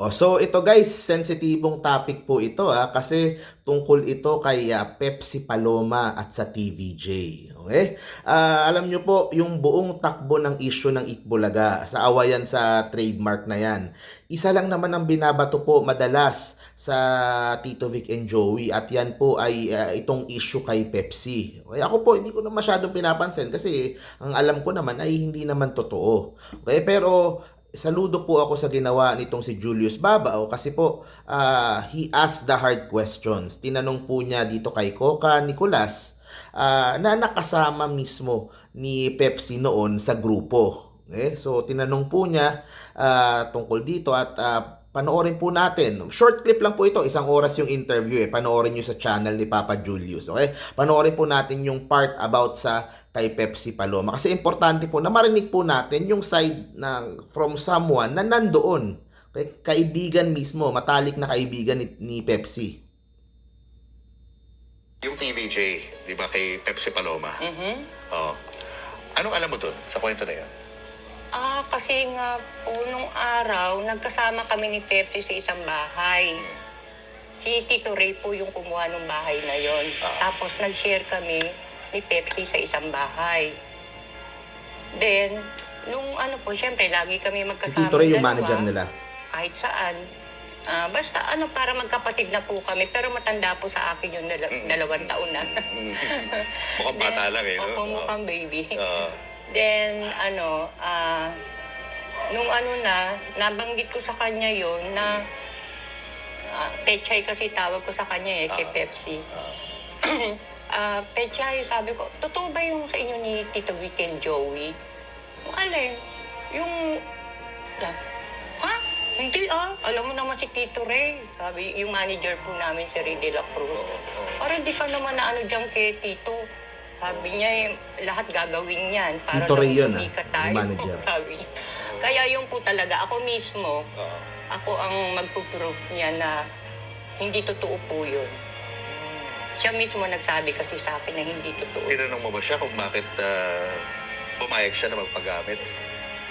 Oh, so ito guys, sensitibong topic po ito ah kasi tungkol ito kay ah, Pepsi Paloma at sa TVJ. Okay? Ah, alam nyo po, yung buong takbo ng issue ng Itbulaga, sa awayan sa trademark na yan, isa lang naman ang binabato po madalas sa Tito Vic and Joey at yan po ay ah, itong issue kay Pepsi. Okay, ako po hindi ko na masyadong pinapansin kasi ang alam ko naman ay hindi naman totoo. Okay, pero saludo po ako sa ginawa nitong si Julius Babao kasi po ah, he asked the hard questions. Tinanong po niya dito kay Coca Nicolas ah, na nakasama mismo ni Pepsi noon sa grupo. Okay? So tinanong po niya ah, tungkol dito at ah, panoorin po natin. Short clip lang po ito, isang oras yung interview eh. Panoorin niyo sa channel ni Papa Julius, okay? Panoorin po natin yung part about sa kay Pepsi Paloma. Kasi importante po na marinig po natin yung side ng from someone na nandoon. Okay? Kaibigan mismo, matalik na kaibigan ni, ni Pepsi. Yung TVJ, di ba, kay Pepsi Paloma. Mhm. Oo. Anong alam mo dun sa kwento na yan? Ah, kasi nga po nung araw, nagkasama kami ni Pepsi sa isang bahay. Si Tito Ray po yung kumuha ng bahay na yon. Ah. Tapos nag-share kami ni Pepsi sa isang bahay. Then, nung ano po, syempre, lagi kami Si magkasama. Tito Ray yung dalawa, manager nila. Kahit saan. Ah, basta ano, para magkapatid na po kami. Pero matanda po sa akin yung dala- dalawang taon na. Mukhang bata lang eh. no? Opo, mukhang baby. Oo. Then, ano, ah, nung ano na, nabanggit ko sa kanya yon na uh, Pechay kasi tawag ko sa kanya eh, kay Ah. Pepsi. Ah. Ah, Pechay, sabi ko, totoo ba yung sa inyo ni Tito Vic and Joey? Alin? Yung, ha? Hindi ah, alam mo naman si Tito Ray. Sabi, yung manager po namin si Ray de la Cruz. Parang di ka naman na ano dyan kay Tito. Sabi niya, eh, lahat gagawin yan. Para Tito Ray yun, ah, ka tayo. yung manager. Sabi niya. Kaya yung po talaga, ako mismo, ako ang magpo-proof niya na hindi totoo po yun. Siya mismo nagsabi kasi sa akin na hindi totoo. Tinanong mo ba siya kung bakit ah, pumayag siya na magpagamit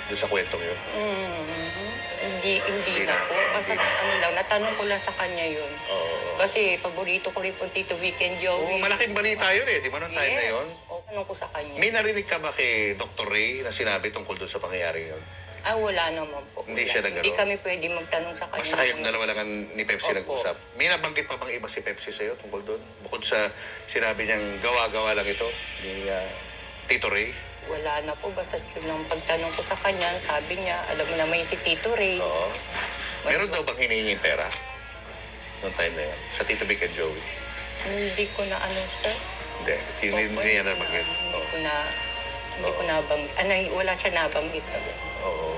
doon sa kwentong yun? Mhm. Hindi, hindi Hindi na na. po. Basta Hindi na. ano lang, natanong ko lang sa kanya yun. Oo. Kasi paborito ko rin po Tito and Oo, Joey. malaking balita yun eh. Di ba nung time na yun? O, tanong ko sa kanya. May narinig ka ba kay Dr. Ray na sinabi tungkol doon sa pangyayari yun? Ah, wala naman po. Hindi Wala. siya nagano? Hindi kami pwede magtanong sa kanya. Basta kayong dalawa lang ang ni Pepsi Opo. nag-usap. May nabanggit pa bang iba si Pepsi sa'yo tungkol doon? Bukod sa sinabi niyang gawa-gawa lang ito ni ah, Tito Ray? Wala na po. Basta yun ang pagtanong ko sa kanya, sabi niya, alam mo naman yung si Tito Ray. Oo. Meron daw bang hinihingi pera? Noong time na yan? Sa Tito Vic and Joey? Hindi ko na ano, sir. Hindi. Hindi, hindi niya na-. Hindi Oo. ko na, hindi ko nabanggit. Ano, wala siya nabanggit. Oo.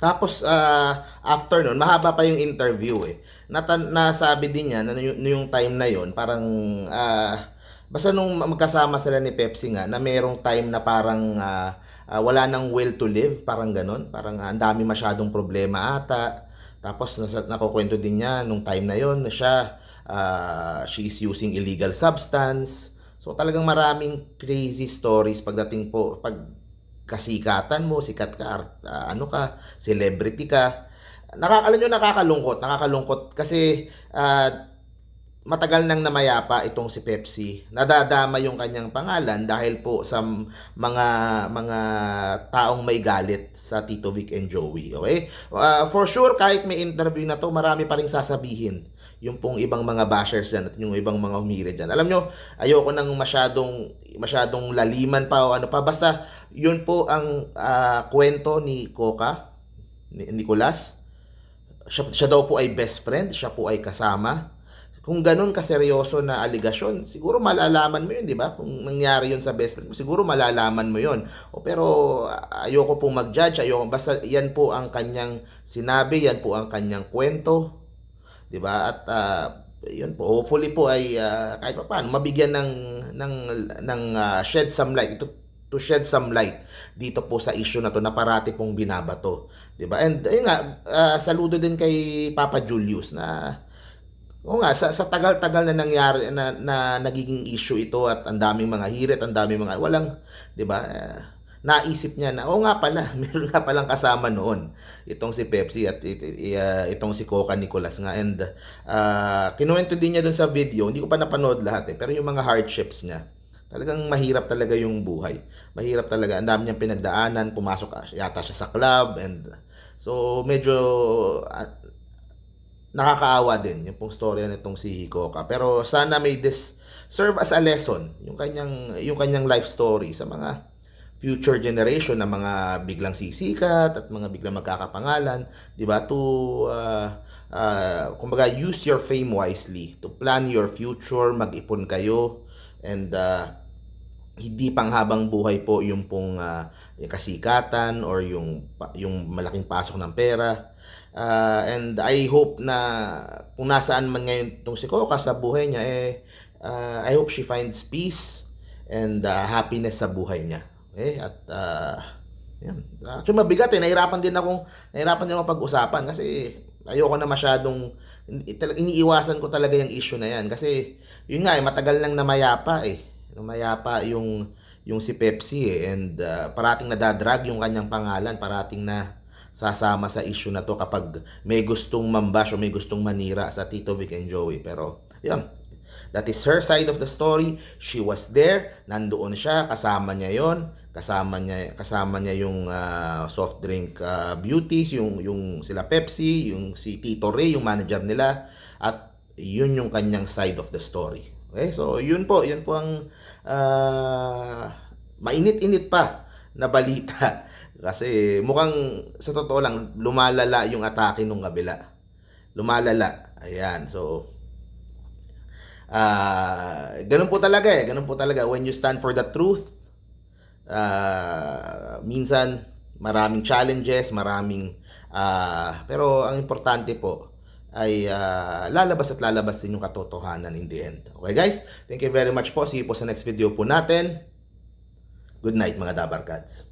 Tapos ah, after nun, mahaba pa yung interview eh. Natan nasabi din niya na yung, yung time na yon parang ah, basta nung magkasama sila ni Pepsi nga na merong time na parang ah, ah, wala nang will to live, parang ganun. Parang ah, ang dami masyadong problema ata. Tapos nasa, nakukwento din niya nung time na yon na siya ah, she is using illegal substance. So talagang maraming crazy stories pagdating po pag kasikatan mo, sikat ka, art- ah, ano ka, celebrity ka. Nakaka, nyo, nakakalungkot. Nakakalungkot kasi ah, matagal nang namayapa itong si Pepsi. Nadadama yung kanyang pangalan dahil po sa mga mga taong may galit sa Tito Vic and Joey. Okay? Ah, for sure, kahit may interview na to, marami pa rin sasabihin yung pong ibang mga bashers dyan at yung ibang mga humirit dyan. Alam nyo, ayoko nang masyadong masyadong laliman pa o ano pa. Basta, yun po ang ah, kwento ni Coca, ni Nicolas. Siya, siya daw po ay best friend, siya po ay kasama. Kung ganun kaseryoso na aligasyon, siguro malalaman mo yun, di ba? Kung nangyari yun sa best friend mo, siguro malalaman mo yun. O, pero ayoko pong mag-judge, ayoko, basta yan po ang kanyang sinabi, yan po ang kanyang kwento, di ba? At ah, yun po, hopefully po ay ah, kahit pa paano, mabigyan ng, ng, ng ah, shed some light, to, to shed some light dito po sa issue na to na parati pong binabato. 'di ba? And ayun nga, ah, saludo din kay Papa Julius na Oo nga, sa, sa tagal-tagal na nangyari na, na nagiging issue ito at ang daming mga hirit, ang daming mga walang, 'di ba? eh, naisip niya na, oo nga pala, meron nga palang kasama noon itong si Pepsi at uh, itong si Coca Nicolas nga. And uh, kinuwento din niya dun sa video, hindi ko pa napanood lahat eh, pero yung mga hardships niya, talagang mahirap talaga yung buhay. Mahirap talaga. Ang dami niyang pinagdaanan, pumasok ka- yata siya sa club and so medyo ah, nakakaawa din yung pong storya nitong si Coca. Pero sana may this serve as a lesson yung kanyang yung kanyang life story sa mga future generation na mga biglang sisikat at mga biglang magkakapangalan, 'di ba? To uh, uh, kumbaga use your fame wisely to plan your future, mag-ipon kayo and uh, hindi panghabang buhay po yung pong yung kasikatan or yung yung malaking pasok ng pera. Ah, and I hope na kung nasaan man ngayon tong si Coca sa buhay niya eh ah, I hope she finds peace and ah, happiness sa buhay niya. Okay? At ah, yan. Actually mabigat eh. Nahirapan din akong nahirapan din ako pag-usapan kasi ayoko na masyadong talag- iniiwasan ko talaga yung issue na yan kasi yun nga eh matagal nang namayapa eh Namayapa yung yung si Pepsi eh and ah, parating nadadrag yung kanyang pangalan, parating na sasama sa issue na to kapag may gustong mambash o may gustong manira sa Tito Vic and Joey. Pero, yun. That is her side of the story. She was there, nandoon siya, kasama niya 'yon, kasama niya kasama niya yung ah, soft drink ah, beauties, yung yung sila Pepsi, yung si Tito Ray, yung manager nila at yun yung kanyang side of the story. Okay? So, yun po, yun po ang ah, mainit-init pa na balita. Kasi mukhang sa totoo lang lumalala yung atake nung kabila. Lumalala. Ayan. So, ah ganun po talaga eh. Ganun po talaga. When you stand for the truth, ah minsan maraming challenges, maraming ah pero ang importante po ay ah, lalabas at lalabas din yung katotohanan in the end. Okay guys? Thank you very much po. See you po sa next video po natin. Good night mga Dabarkads.